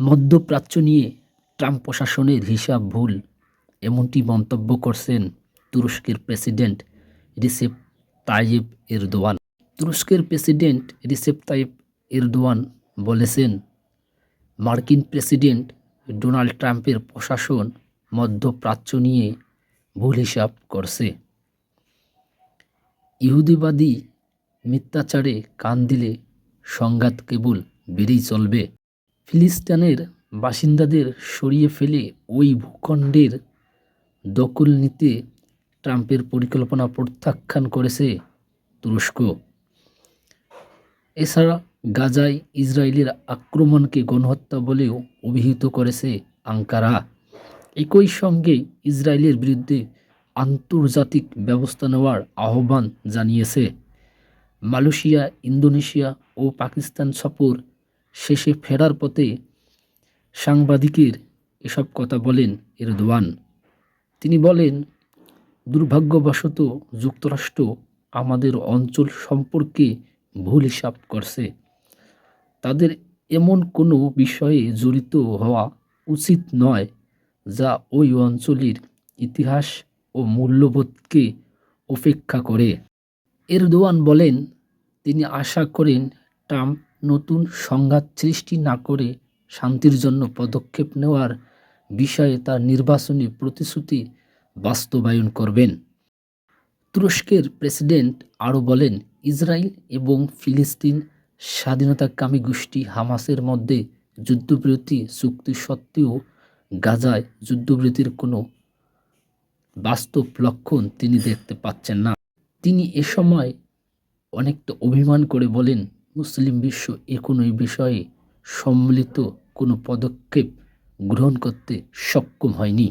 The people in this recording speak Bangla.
মধ্যপ্রাচ্য নিয়ে ট্রাম্প প্রশাসনের হিসাব ভুল, এমনটি মন্তব্য করছেন তুরস্কের প্রেসিডেন্ট রিসেপ তাইয়েব এরদোয়ান। তুরস্কের প্রেসিডেন্ট রিসেপ তাইয়েব এরদোয়ান বলেছেন, মার্কিন প্রেসিডেন্ট ডোনাল্ড ট্রাম্পের প্রশাসন মধ্যপ্রাচ্য নিয়ে ভুল হিসাব করছে। ইহুদিবাদী মিথ্যাচারে কান দিলে সংঘাত কেবল বেড়েই চলবে। ফিলিস্তিনের বাসিন্দাদের সরিয়ে ফেলে ওই ভূখণ্ডের দখল নিতে ট্রাম্পের পরিকল্পনা প্রত্যাখ্যান করেছে তুরস্ক। এছাড়া গাজায় ইসরায়েলের আক্রমণকে গণহত্যা বলেও অভিহিত করেছে আঙ্কারা। একই সঙ্গে ইসরায়েলের বিরুদ্ধে আন্তর্জাতিক ব্যবস্থা নেওয়ার আহ্বান জানিয়েছে। মালয়েশিয়া, ইন্দোনেশিয়া ও পাকিস্তান সফর শেষে ফেরার পথে সাংবাদিকের এসব কথা বলেন এরদোয়ান। তিনি বলেন, দুর্ভাগ্যবশত যুক্তরাষ্ট্র আমাদের অঞ্চল সম্পর্কে ভুল হিসাব করছে। তাদের এমন কোনো বিষয়ে জড়িত হওয়া উচিত নয় যা ওই অঞ্চলের ইতিহাস ও মূল্যবোধকে উপেক্ষা করে। এরদোয়ান বলেন, তিনি আশা করেন ট্রাম্প নতুন সংঘাত সৃষ্টি না করে শান্তির জন্য পদক্ষেপ নেওয়ার বিষয়ে তার নির্বাচনী প্রতিশ্রুতি বাস্তবায়ন করবেন। তুরস্কের প্রেসিডেন্ট আরও বলেন, ইসরায়েল এবং ফিলিস্তিন স্বাধীনতাকামী গোষ্ঠী হামাসের মধ্যে যুদ্ধবিরতি চুক্তি সত্ত্বেও গাজায় যুদ্ধবিরতির কোনো বাস্তব লক্ষণ তিনি দেখতে পাচ্ছেন না। তিনি এ সময় অনেকটা অভিমান করে বলেন মুসলিম বিশ্ব এ কোনো বিষয়ে সম্মিলিত কোনো পদক্ষেপ গ্রহণ করতে সক্ষম হয়নি।